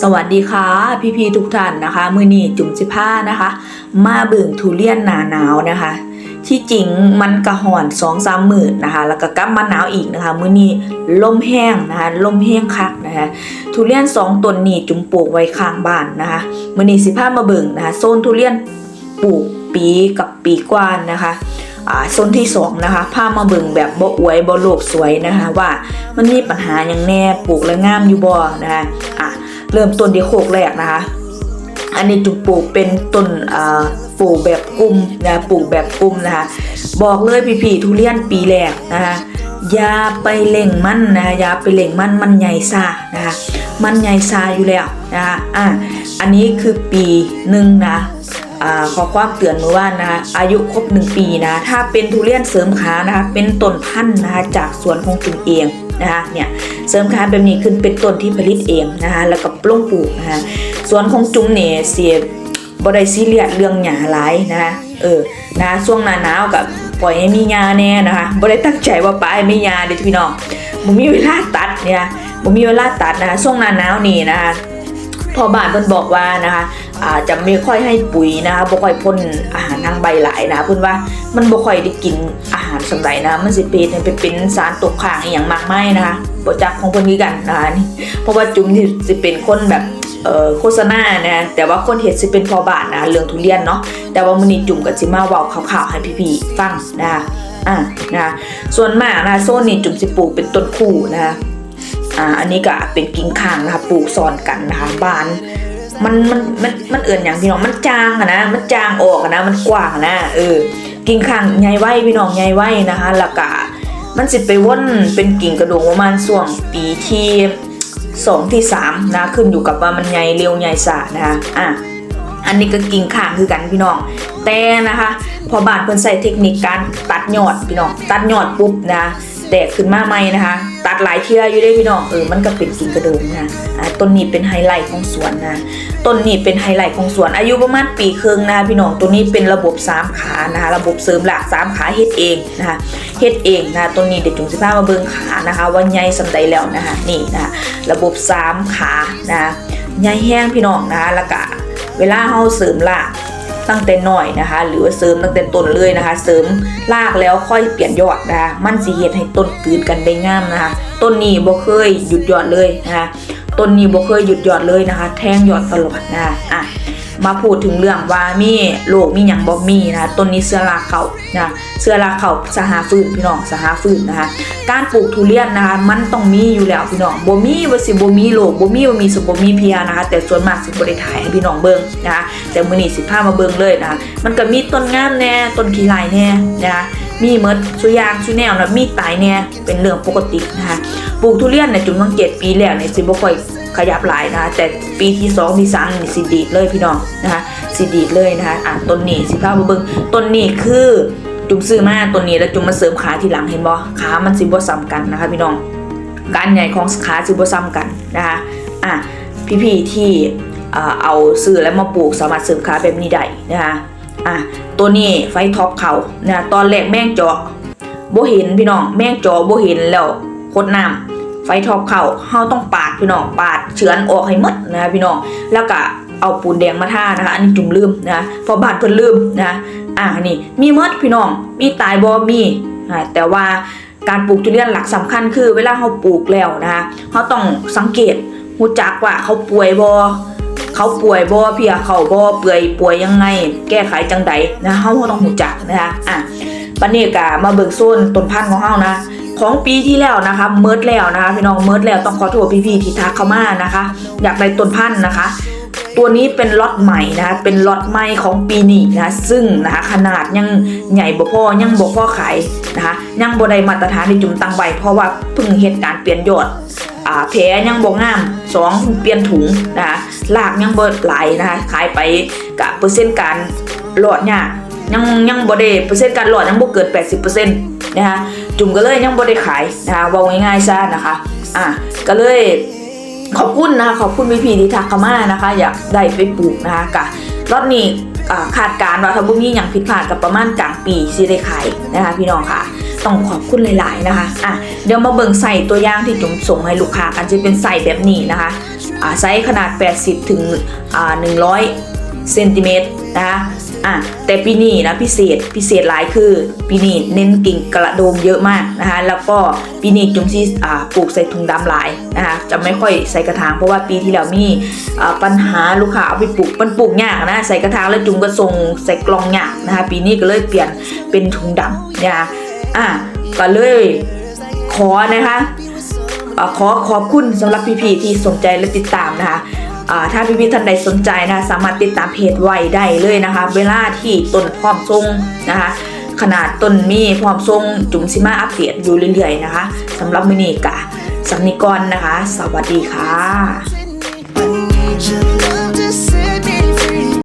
สวัสดีค่ะ พี่พีทุกท่านนะคะ มือนี้จุ่มสิผ้านะคะ มาเบิ่งทุเรียนหนาหนาวนะคะ ที่จริงมันกระห่อนสองสามหมื่นนะคะ แล้วก็กลับมาหนาวอีกนะคะ มือนี้ลมแห้งนะคะลมแห้งคักนะคะทุเรียนสองต้นนี้จุ่มปลูกไว้ข้างบ้านนะคะ มือนี้สิผ้ามาเบิ่งนะคะโซนทุเรียนปลูกปีกับปีกว่านนะคะอ่าโซนที่สองนะคะพามาเบิ่งแบบบ่อวยบ่โลกสวยนะคะ ว่ามันมีปัญหาอย่างแน่ปลูกแล้วงามอยู่บ่นะคะอะ เริ่มต้นที่โคกแรกนะคะ อันนี้จุกปลูกเป็นต้นอ่าปลูกแบบกลุ่มนะปลูกแบบกลุ่มนะคะ บอกเลยพี่ๆทุเรียนปีแรกนะคะอย่าไปเล่งมันนะคะอย่าไปเล่งมันมันใหญ่ซานะคะมันใหญ่ซาอยู่แล้วนะคะอะอันนี้คือปีหนึ่งนะอขอความเตือนเมื่อวานนะคะอายุครบหนึ่งปีนะ ถ้าเป็นทุเรียนเสริมขานะคะ เป็นต้นพันธุ์นะคะจากสวนของคุณเอง นะคะเนี่ยเสริมขาแบบนี้ขึ้นเป็นต้นที่ผลิตเองนะคะแล้วก็ปลงปลูกนะคะสวนของจุ้มเนี่ยเสียบไดซีเรียสเรื่องหญ้าหลายนะคะเออนะช่วงหน้าหนาวกับปล่อยให้มีหญ้าแน่นะคะบ่ไดตั้งใจว่าป้ายไม่หญ้าเด้อพี่น้องบ่มีเวลาตัดเนี่ยบ่มีเวลาตัดนะคะช่วงหน้าหนาวนี่นะคะพอบ้านเพิ่นบอกว่านะคะอาจะไม่ค่อยให้ปุ๋ยนะคะบ่ค่อยพ่นอาหารทางใบหลายนะเพิ่นว่ามันบ่ค่อยได้กินอาารสำไรนะมันสิเป็นให้ไปเป็นสารตกค้างอย่างมากมายนะคะบ่จักของเพิ่นคือกันนะคะนี่เพราะว่าจุ๋มที่สิเป็นคนแบบโฆษณานะแต่ว่าคนเฮ็ดสิเป็นพอบานนะเรื่องทุเรียนเนาะแต่ว่ามื้อนี้จุ๋มก็สิมาเว้าข่าวๆให้พี่ๆฟังนะคะอ่านะคะส่วนมากนะโซนนี้จุ๋มสิปลูกเป็นต้นคู่นะคะอ่าอันนี้ก็เป็นกิ่งข้างนะคะปลูกซ้อนกันนะคะบานมันมันมันมันเอื่นอย่างพี่น้องมันจางอะนะมันจางออกอะนะมันกว้างนะเออ กิ่งข้างใหญ่ไว้พี่น้องใหญ่ไว้นะคะแล้วก็มันสิไปว่นเป็นกิ่งกระดูกประมาณส่วงปีที่สองที่สามนะขึ้นอยู่กับว่ามันใหญ่เร็วใหญ่สานะคะอะอันนี้ก็กิ่งข้างคือกันพี่น้อง แต่นะคะ พอบานเพิ่นใส่เทคนิคการตัดยอดพี่น้อง ตัดยอดปุ๊บนะ แตกขึ้นมาใหม่นะคะ ตัดหลายเทื่ออยู่ได้พี่น้องเออมันก็เป็นกิ่งกระโดงนะอ่าต้นนี้เป็นไฮไลท์ของสวนนะต้นนี้เป็นไฮไลท์ของสวนอายุประมาณปีครึ่งนะพี่น้องตัวนี้เป็นระบบสามขานะคะระบบเสริมหลักสามขาเฮ็ดเองนะคะเฮ็ดเองนะตัวนี้เดี๋ยวจุงสิพามาเบิ่งขานะคะว่าใหญ่สำใดแล้วนะคะนี่นะคะระบบสามขานะคะใหญ่แห้งพี่น้องนะคะแล้วก็เวลาเฮาเสริมหลัก ตั้งแต่น้อยนะคะ หรือว่าเสริมตั้งแต่ต้นเลยนะคะ เสริมรากแล้วค่อยเปลี่ยนยอดนะคะ มันสิเฮ็ดให้ต้นกืนกันได้งามนะคะ ต้นนี้บ่เคยหยุดยอดเลยนะคะต้นนี้บ่เคยหยุดยอดเลยนะคะ แทงยอดตลอดนะคะอะมาพูดถึงเรื่องว่ามีโรคมีหยังบ่มีนะคะต้นนี้เสื้อราเขานะเสื้อราเขาสหาฟืนพี่น้องสหาฟืนนะคะ การปลูกทุเรียนนะคะมันต้องมีอยู่แล้วพี่น้องบ่มีว่าสิบ่มีโรคบ่มีว่ามีสมบ่มีเพียนะคะ แต่ส่วนมากสิบ่ได้ถ่ายให้พี่น้องเบิ่งนะคะแต่มื้อนี้สิพามาเบิ่งเลยนะคะมันก็มีต้นงามแน่ต้นขี้ลายแน่นะคะมีเมดสุยางสุแนวนะมีตายแน่เป็นเรื่องปกตินะคะปลูกทุเรียนเนี่ยจุ่มตั้งเจ็ดปีแล้วเนี่ยสิบ่ค่อยขยับหลายนะคะแต่ปีที่สองที่สามนี่สิดีดเลยพี่น้องนะคะสิดีดเลยนะคะอะต้นนี้สิพามาเบิ่งต้นนี้คือ จุ่มซื้อมาต้นนี้แล้วจุ่มมาเสริมขาทีหลังเห็นบ่ขามันสิบ่ซ้ำกันนะคะพี่น้องการใหญ่ของขาสิบ่ซ้ำกันนะคะอะพี่ๆที่เอาซื้อแล้วมาปลูกสามารถเสริมขาแบบนี้ได้นะคะอะตัวนี้ไฟท็อปเขานะตอนแรกแม่งเจาะบ่เห็นพี่น้องแม่งเจาะบ่เห็นแล้วคดน้ำไฟท็อปเขาเฮาต้องปาดพี่น้องปาดเฉือนออกให้หมดนะคะพี่น้องแล้วก็เอาปูนแดงมาท่านะคะอันนี้จุ่มลืมนะะพอบาดเพิ่นลืมนะะ อะนี่มีหมดพี่น้อง มีตายบ่มีอะแต่ว่าการปลูกทุเรียนหลักสำคัญคือ เวลาเขาปลูกแล้วนะคะเขาต้องสังเกตหูจักว่าเขาป่วยบอเขาป่วยบอเพียเขาบอเปื่อยป่วยยังไง แก้ไขจังใดนะเขาต้องหูจักนะคะอะปันนี้กะมาเบิกโซนต้นพันธุ์ของเขานะของปีที่แล้วนะคะเมิดแล้วนะคะพี่น้องเมิดแล้วต้องขอโทษพี่ๆที่ทักเข้ามานะคะ อยากได้ต้นพันธุ์นะคะ ตัวนี้เป็นล็อตใหม่นะคะเป็นล็อตใหม่ของปีนี้นะซึ่งนะคะขนาดยังใหญ่บ่พ่อยังบ่พ่อขายนะคะยังบ่ได้มาตรฐานที่จุ่มตั้งไว้เพราะว่าเพิ่งเหตุการณ์เปลี่ยนยอดอ่าแผลยังบ่งามสองเปลี่ยนถุงนะคะลากยังบ่ไหลนะคะขายไปกะเปอร์เซ็นต์การหลอดยากยังยังบ่ได้เปอร์เซ็นต์การหลอดยังบ่เกิน 80%นะคะจุ่มก็เลยยังบ่ได้ขายนะคะเว้าง่ายๆซะนะคะอะก็เลย ขอบคุณนะคะขอบคุณพี่พีที่ทักเข้ามานะคะ อยากได้ไปปลูกนะคะกะรอบนี้อ่าคาดการว่าถ้าบุมีอย่างผิดพลาดกับประมาณกลางปีสิได้ขายนะคะ พี่น้องค่ะ ต้องขอบคุณหลาย ๆนะคะอะเดี๋ยวมาเบิ่งใส่ตัวอย่างที่จุ๋มส่งให้ลูกค้ากันจะเป็นใส่แบบนี้นะคะอ่าไซส์ขนาด 80 ถึงอ่า100เซนติเมตรนะคะ อะแต่ปีนี้นะพิเศษพิเศษหลายคือ ปีนี้เน้นกิ่งกระโดมเยอะมากนะคะ แล้วก็ปีนี้จุ่มซีอ่าปลูกใส่ถุงดำหลายนะคะจะไม่ค่อยใส่กระถางเพราะว่าปีที่แล้วมีอ่าปัญหาลูกค้าเอาไปปลูกมันปลูกยากนะใส่กระถางแล้วจุ่มก็ส่งใส่กล่องยากนะคะ ปีนี้ก็เลยเปลี่ยนเป็นถุงดำนะคะอะก็เลยขอนะคะขอขอบคุณสำหรับพี่ๆที่สนใจและติดตามนะคะ ถ้าพี่ๆท่านใดสนใจนะสามารถติดตามเพจไว้ได้เลยนะคะ เวลาที่ต้นพร้อมทรงนะคะ ขนาดต้นมีพร้อมทรงจุ๋มซิมาอัปเดตอยู่เรื่อยๆนะคะสำหรับมินิกะสัมนิกรนะคะ สวัสดีค่ะ